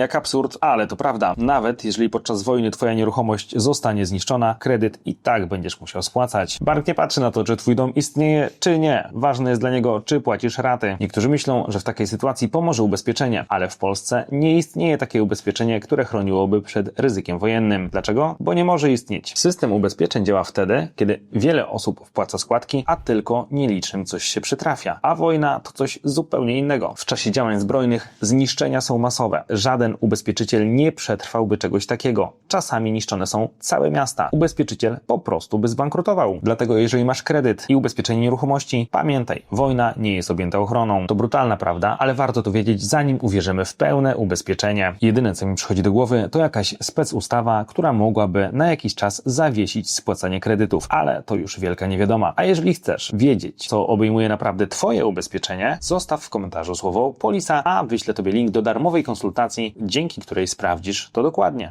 jak absurd, ale to prawda. Nawet jeżeli podczas wojny twoja nieruchomość zostanie zniszczona, kredyt i tak będziesz musiał spłacać. Bank nie patrzy na to, czy twój dom istnieje, czy nie. Ważne jest dla niego, czy płacisz raty. Niektórzy myślą, że w takiej sytuacji pomoże ubezpieczenie, ale w Polsce nie istnieje takie ubezpieczenie, które chroniłoby przed ryzykiem wojennym. Dlaczego? Bo nie może istnieć. System ubezpieczeń działa wtedy, kiedy wiele osób wpłaca składki, a tylko nielicznym coś się przytrafia. A wojna to coś zupełnie innego. W czasie działań zbrojnych zniszczenia są masowe. Żaden ubezpieczyciel nie przetrwałby czegoś takiego. Czasami niszczone są całe miasta. Ubezpieczyciel po prostu by zbankrutował. Dlatego jeżeli masz kredyt i ubezpieczenie nieruchomości, pamiętaj, wojna nie jest objęta ochroną. To brutalna prawda, ale warto to wiedzieć zanim uwierzymy w pełne ubezpieczenie. Jedyne co mi przychodzi do głowy to jakaś specustawa, która mogłaby na jakiś czas zawiesić spłacanie kredytów, ale to już wielka niewiadoma. A jeżeli chcesz wiedzieć, co obejmuje naprawdę Twoje ubezpieczenie, zostaw w komentarzu słowo polisa, a wyślę Tobie link do darmowej konsultacji, dzięki której sprawdzisz to dokładnie.